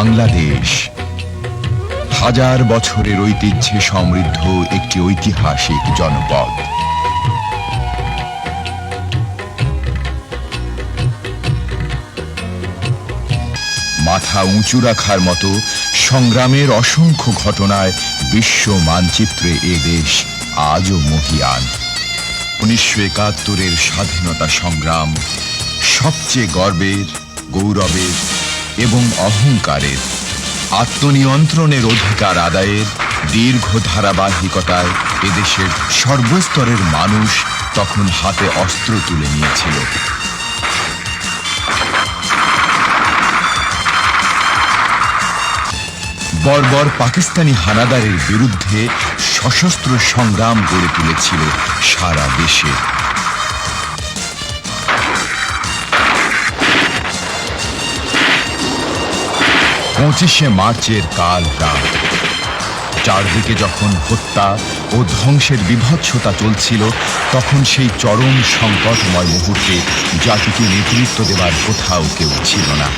বাংলাদেশ। হাজার বছরের ঐতিহ্যে সমৃদ্ধ একটি ঐতিহাসিক জনপদ। মাথা উঁচু রাখার মতো সংগ্রামের অসংখ্য ঘটনায় বিশ্ব মানচিত্রে এ দেশ আজও মহিয়ান। উনিশশো একাত্তরের স্বাধীনতা সংগ্রাম সবচেয়ে গর্বের, গৌরবের এবং অহংকারের, আত্মনিয়ন্ত্রণের অধিকার আদায়ের দীর্ঘ ধারাবাহিকতায় এদেশের সর্বস্তরের মানুষ তখন হাতে অস্ত্র তুলে নিয়েছিল। বর্বর পাকিস্তানি হানাদারের বিরুদ্ধে সশস্ত্র সংগ্রাম গড়ে তুলেছিল সারা দেশে। পঁচিশে মার্চের কাল রাত। চারদিকে যখন হত্যা ও ধ্বংসের বিভৎসতা চলছিল, তখন সেই চরম সংকটময় মুহূর্তে জাতিকে নেতৃত্ব দেবার কোথাও কেউ ছিল না।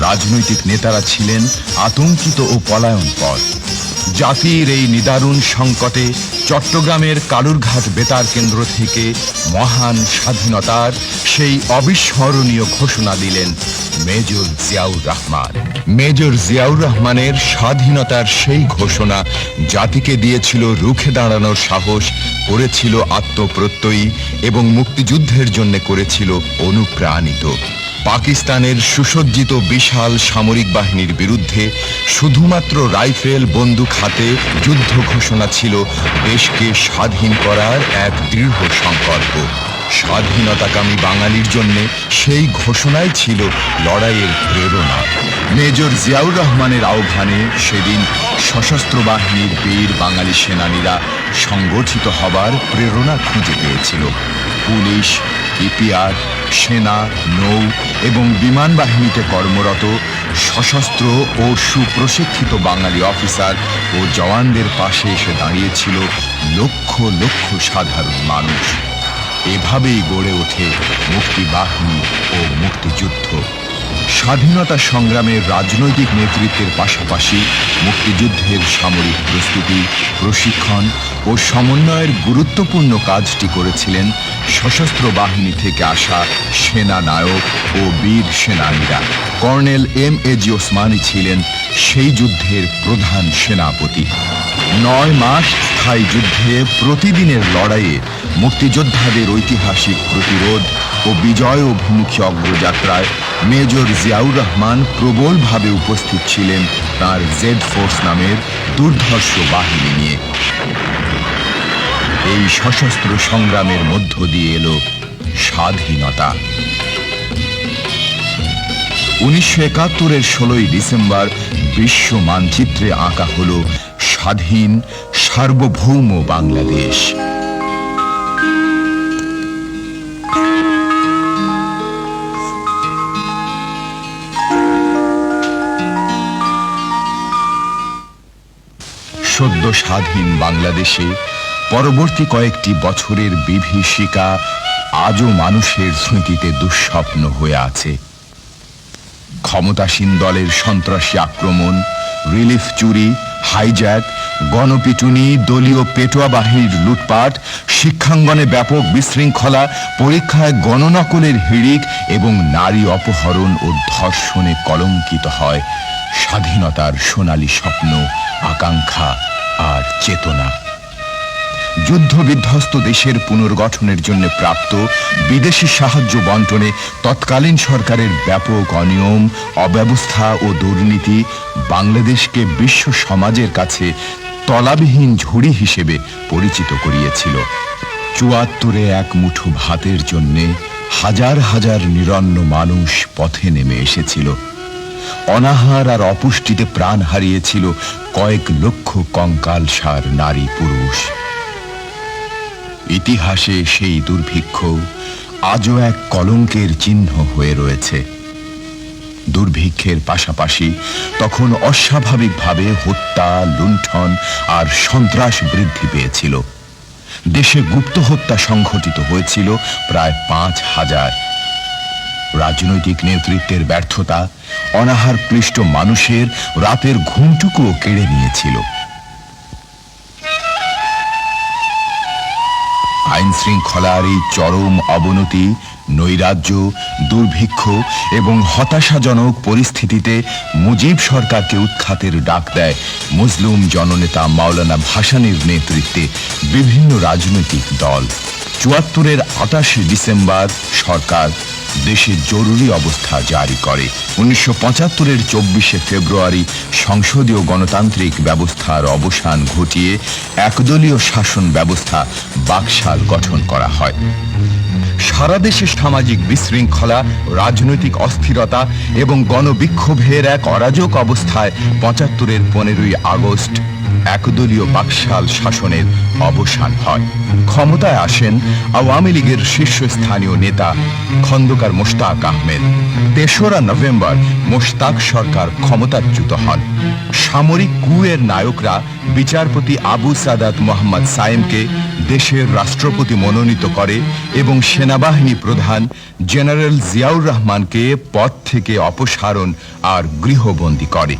রাজনৈতিক নেতারা ছিলেন আতঙ্কিত ও পলায়নপর। জাতির এই নিদারুণ সংকটে চট্টগ্রামের কালুরঘাট বেতার কেন্দ্র থেকে মহান স্বাধীনতার সেই অবিস্মরণীয় ঘোষণা দিলেন মেজর জিয়াউর রহমান। মেজর জিয়াউর রহমানের স্বাধীনতার সেই ঘোষণা জাতিকে দিয়েছিল রুখে দাঁড়ানোর সাহস, করেছিল আত্মপ্রত্যয়ী এবং মুক্তিযুদ্ধের জন্য করেছিল অনুপ্রাণিত। পাকিস্তানের সুসজ্জিত বিশাল সামরিক বাহিনীর বিরুদ্ধে শুধুমাত্র রাইফেল বন্দুক হাতে যুদ্ধ ঘোষণা ছিল দেশকে স্বাধীন করার এক দৃঢ় সংকল্প। স্বাধীনতাকামী বাঙালির জন্য সেই ঘোষণাই ছিল লড়াইয়ের প্রেরণা। মেজর জিয়াউর রহমানের আহ্বানে সেদিন সশস্ত্র বাহিনীর বীর বাঙালি সেনানীরা সংগঠিত হবার প্রেরণা খুঁজে পেয়েছিল। পুলিশ, ইপিআর সেনা, নৌ এবং বিমান বাহিনীতে কর্মরত, সশস্ত্র ও সুপ্রশিক্ষিত বাঙালি অফিসার ও জওয়ানদের পাশে এসে দাঁড়িয়েছিল লক্ষ লক্ষ সাধারণ মানুষ। এভাবেই গড়ে ওঠে মুক্তি বাহিনী ও মুক্তিযুদ্ধ। স্বাধীনতা সংগ্রামের রাজনৈতিক নেতৃত্বের পাশাপাশি মুক্তিযুদ্ধের সামরিক প্রস্তুতি, প্রশিক্ষণ ও সমন্বয়ের গুরুত্বপূর্ণ কাজটি করেছিলেন সশস্ত্র বাহিনী থেকে আসা সেনা নায়ক ও বীর সেনানীরা। Colonel M A G Osmani ছিলেন সেই যুদ্ধের প্রধান সেনাপতি। নয় মাস স্থায়ী যুদ্ধে প্রতিদিনের লড়াইয়ে মুক্তিযোদ্ধাদের ঐতিহাসিক প্রতিরোধ ও বিজয় অভিমুখী অগ্রযাত্রায় মেজর জিয়াউর রহমান প্রবলভাবে উপস্থিত ছিলেন তার জেড ফোর্স নামের দুর্ধর্ষ বাহিনী নিয়ে। এই সশস্ত্র সংগ্রামের মধ্য দিয়ে এলো স্বাধীনতা। উনিশশো একাত্তরের ষোলোই ডিসেম্বর বিশ্ব মানচিত্রে আঁকা হল স্বাধীন, সার্বভৌম বাংলাদেশ। সদ্য স্বাধীন বাংলাদেশে পরবর্তী কয়েকটি বছরের বিভীষিকা আজও মানুষের স্মৃতিতে দুঃস্বপ্ন হয়ে আছে। ক্ষমতাসীন দলের সন্ত্রাসী আক্রমণ, রিলিফ চুরি, হাইজ্যাক, গণপিটুনি, দলীয় পেটোয়া বাহিনীর লুটপাট, শিক্ষাঙ্গনে ব্যাপক বিশৃঙ্খলা, পরীক্ষায় গণনকলের হিড়িক এবং নারী অপহরণ ও ধর্ষণে কলঙ্কিত হয়। স্বাধীনতার সোনালী স্বপ্ন, আকাঙ্ক্ষা আর চেতনা। যুদ্ধ বিধ্বস্ত দেশের পুনর্গঠনের জন্য প্রাপ্ত বিদেশি সাহায্য বন্টনে তৎকালীন সরকারের ব্যাপক অনিয়ম, অব্যবস্থা ও দুর্নীতি বাংলাদেশকে বিশ্ব সমাজের কাছে তলাবিহীন ঝুড়ি হিসেবে পরিচিত করিয়েছিল। চুয়াত্তরে এক মুঠো ভাতের জন্যে হাজার হাজার নিরন্ন মানুষ পথে নেমে এসেছিল। অনাহার আর অপুষ্টিতে প্রাণ হারিয়েছিল কয়েক লক্ষ কঙ্কাল সার নারী পুরুষ। ইতিহাসে সেই দুর্ভিক্ষ আজও এক কলঙ্কের চিহ্ন হয়ে রয়েছে। দুর্ভিক্ষের পাশাপাশি তখন অস্বাভাবিকভাবে হত্যা, লুণ্ঠন আর সন্ত্রাস বৃদ্ধি পেয়েছিল। দেশে গুপ্ত হত্যা সংঘটিত হয়েছিল প্রায় পাঁচ হাজার। রাজনৈতিক নেতৃত্বের ব্যর্থতা অনাহার ক্লিষ্ট মানুষের রাতের ঘুমটুকুও কেড়ে নিয়েছিল। আইন শৃঙ্খলার এই চরম অবনতি, নৈরাজ্য, দুর্ভিক্ষ এবং হতাশাজনক পরিস্থিতিতে মুজিব সরকারকে উৎখাতের ডাক দেয় মুসলিম জননেতা মাওলানা ভাসানির নেতৃত্বে বিভিন্ন রাজনৈতিক দল। চুয়াত্তরের আটাশে ডিসেম্বর সরকার দেশে জরুরি অবস্থা জারি করে। উনিশশো পঁচাত্তরের চব্বিশে ফেব্রুয়ারি সংসদীয় গণতান্ত্রিক ব্যবস্থার অবসান ঘটিয়ে একদলীয় শাসন ব্যবস্থা বাকশাল গঠন করা হয়। সারা দেশে সামাজিক বিশৃঙ্খলা, রাজনৈতিক অস্থিরতা এবং গণবিক্ষোভের এক অরাজক অবস্থায় পঁচাত্তরের পনেরোই আগস্ট একদলীয় বাকশাল শাসনের অবসান হয়। ক্ষমতায় আসেন আওয়ামী লীগের শীর্ষস্থানীয় নেতা খন্দকার মোশতাক আহমেদ। তেসরা নভেম্বর মোশতাক সরকার ক্ষমতাচ্যুত হন। সামরিক কুয়ের নায়করা বিচারপতি আবু সাদাত মোহাম্মদ সায়েমকে দেশের রাষ্ট্রপতি মনোনীত করে এবং সেনাবাহিনী প্রধান জেনারেল জিয়াউর রহমানকে পদ থেকে অপসারণ আর গৃহবন্দী করে।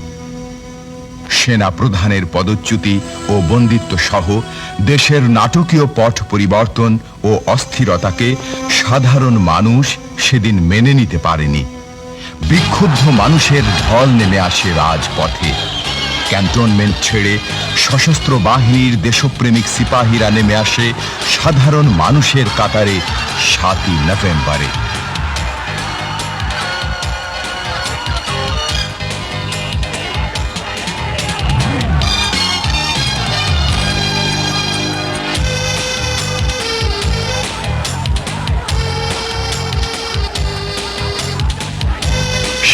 সেনা প্রধানের পদচ্যুতি ও বন্দিত্ব সহ দেশের নাটকীয় পট পরিবর্তন ও অস্থিরতাকে সাধারণ মানুষ সেদিন মেনে নিতে পারেনি। বিক্ষুব্ধ মানুষের ঢল নেমে আসে রাজপথে। ক্যান্টনমেন্ট ছেড়ে সশস্ত্র বাহিনীর দেশপ্রেমিক সিপাহীরা নেমে আসে সাধারণ মানুষের কাতারে সাতই নভেম্বরে।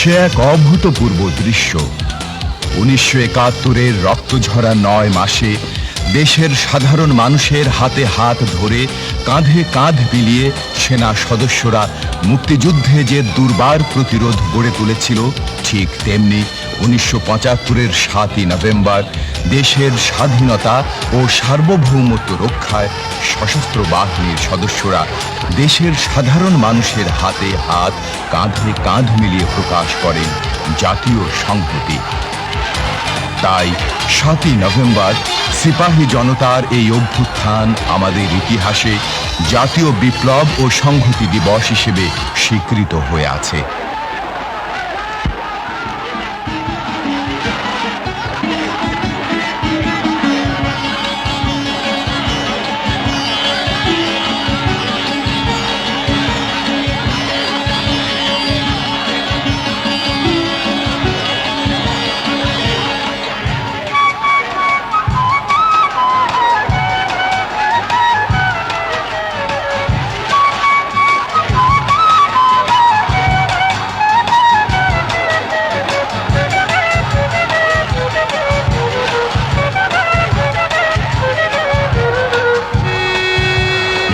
সে এক অভূতপূর্ব দৃশ্য। উনিশশো একাত্তরের রক্তঝরা নয় মাসে দেশের সাধারণ মানুষের হাতে হাত ধরে কাঁধে কাঁধ মিলিয়ে সেনা সদস্যরা মুক্তিযুদ্ধে যে দুর্বার প্রতিরোধ গড়ে তুলেছিল, ঠিক তেমনি উনিশশো পঁচাত্তরের সাতই নভেম্বর দেশের স্বাধীনতা ও সার্বভৌমত্ব রক্ষায় সশস্ত্র বাহিনীর সদস্যরা দেশের সাধারণ মানুষের হাতে হাত কাঁধে কাঁধ মিলিয়ে প্রকাশ করেন জাতীয় সংহতি। তাই সাতই নভেম্বর সিপাহী জনতার এই অভ্যুত্থান আমাদের ইতিহাসে জাতীয় বিপ্লব ও সংহতি দিবস হিসেবে স্বীকৃত হয়ে আছে।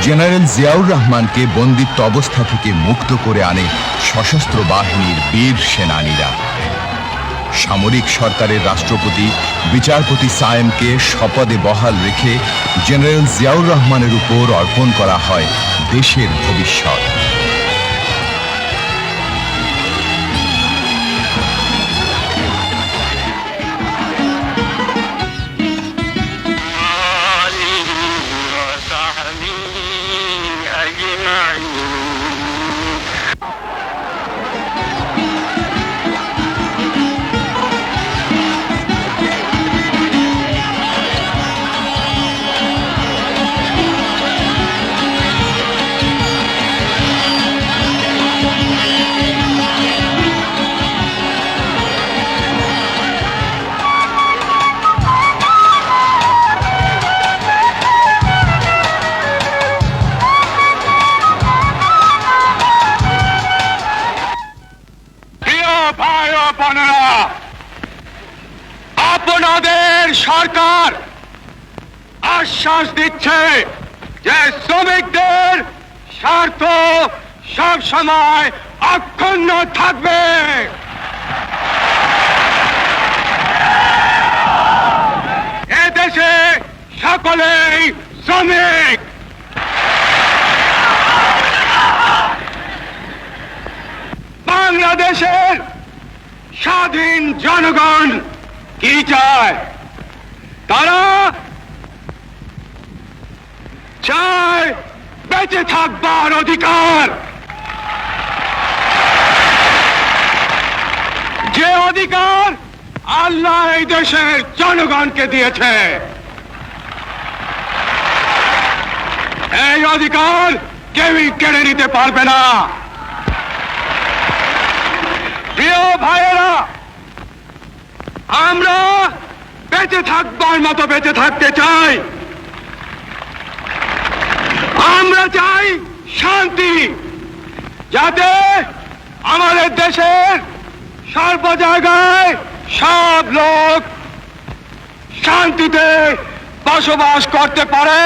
জেনারেল জিয়াউর রহমানকে বন্দিত্ব অবস্থা থেকে মুক্ত করে আনে সশস্ত্র বাহিনীর বীর সেনানীরা। সামরিক সরকারের রাষ্ট্রপতি বিচারপতি সায়েমকে শপথে বহাল রেখে জেনারেল জিয়াউর রহমানের উপর অর্পণ করা হয় দেশের ভবিষ্যৎ। সব সময় অক্ষুণ্ণ থাকবে এদেশে সকলেই শ্রমিক জনগণ কি চায় তারা চায় বেঁচে থাকবার অধিকার যে অধিকার আল্লাহ এই দেশের জনগণকে দিয়েছে। এই অধিকার কেউই কেড়ে নিতে পারবে না। প্রিয় ভাইয়েরা, আমরা বেঁচে থাকবার মতো বেঁচে থাকতে চাই। আমরা চাই শান্তি, যাতে আমাদের দেশের সর্ব জায়গায় সব লোক শান্তিতে বসবাস করতে পারে,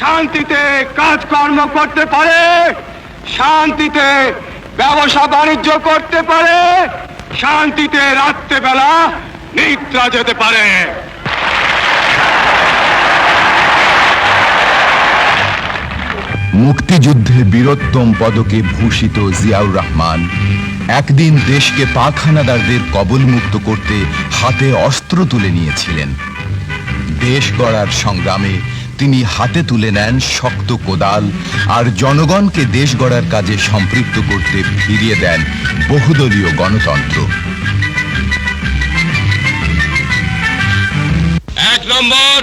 শান্তিতে কাজকর্ম করতে পারে, শান্তিতে ব্যবসা বাণিজ্য করতে পারে, শান্তিতে রাত্রেবেলা নিদ্রা যেতে পারে। মুক্তিযুদ্ধে বীরোত্তম পদকে ভূষিত জিয়াউর রহমান একদিন দেশকে পাখানাদারদের কবলমুক্ত করতে হাতে অস্ত্র তুলে নিয়েছিলেন। দেশ গড়ার সংগ্রামে তিনি হাতে তুলে নেন শক্ত কোদাল আর জনগণকে দেশ গড়ার কাজে সম্পৃক্ত করতে ফিরিয়ে দেন বহুদলীয় গণতন্ত্র। এক নম্বর,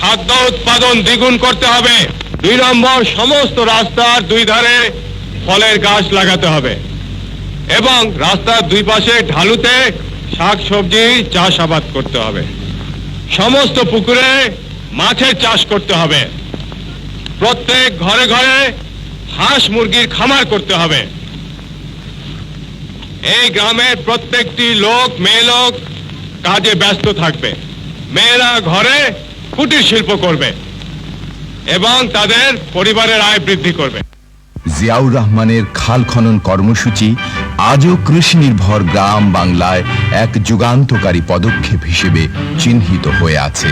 খাদ্য উৎপাদন দ্বিগুণ করতে হবে। দুই নম্বর সমস্ত রাস্তার দুই ধারে ফলের গাছ লাগাতে হবে। এবং রাস্তার দুই পাশে ঢালুতে শাক সবজি চাষাবাদ করতে হবে। সমস্ত পুকুরে মাছের চাষ করতে হবে। প্রত্যেক ঘরে ঘরে হাঁস মুরগির খামার করতে হবে। এই গ্রামের প্রত্যেকটি লোক, মেয়ে লোক কাজে ব্যস্ত থাকবে। মেয়েরা ঘরে কুটির শিল্প করবে। এবং তাদের পরিবারের আয় বৃদ্ধি করবে। জিয়াউর রহমানের খাল খনন কর্মসূচি আজও কৃষি নির্ভর গ্রাম বাংলায় এক যুগান্তকারী পদক্ষেপ হিসেবে চিহ্নিত হয়ে আছে।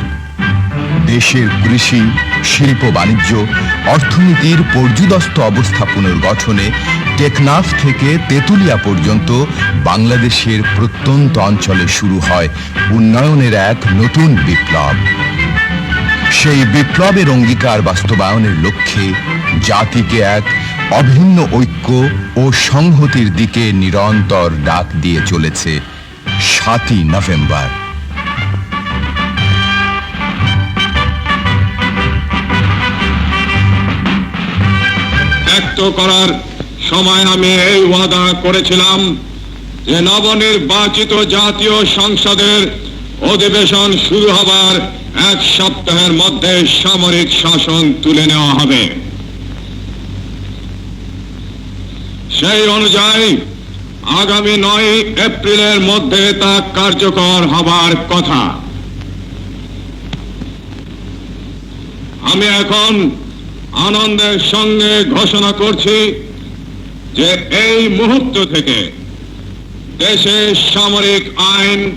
দেশের কৃষি, শিল্প, বাণিজ্য, অর্থনীতির পর্যুদস্ত অবস্থা পুনর্গঠনে টেকনাফ থেকে তেতুলিয়া পর্যন্ত বাংলাদেশের প্রত্যন্ত অঞ্চলে শুরু হয় উন্নয়নের এক নতুন বিপ্লব। সেই বিপ্লবের অঙ্গীকার বাস্তবায়নের লক্ষ্যে জাতিকে এক অভিন্ন ঐক্য ও সংহতির দিকে নিরন্তর ডাক দিয়ে চলেছে সাতই নভেম্বর। করার সময় আমি এই ওয়াদা করেছিলাম যে নবনির্বাচিত জাতীয় সংসদের অধিবেশন শুরু হবার এক সপ্তাহের মধ্যে সামরিক শাসন তুলে নেওয়া হবে। সেই অনুযায়ী, আগামী নয় এপ্রিলের মধ্যে তা কার্যকর হবার কথা। আমি এখন আনন্দের সঙ্গে ঘোষণা করছি যে এই মুহূর্ত থেকে দেশে সামরিক আইন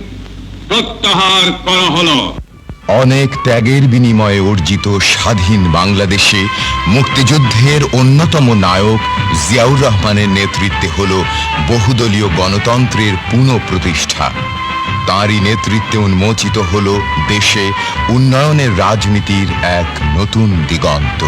প্রত্যাহার করা হলো। অনেক ত্যাগের বিনিময়ে অর্জিত স্বাধীন বাংলাদেশে মুক্তিযুদ্ধের অন্যতম নায়ক জিয়াউর রহমানের নেতৃত্বে হল বহুদলীয় গণতন্ত্রের পুনঃপ্রতিষ্ঠা। তাঁরই নেতৃত্বে উন্মোচিত হল দেশে উন্নয়নের রাজনীতির এক নতুন দিগন্ত।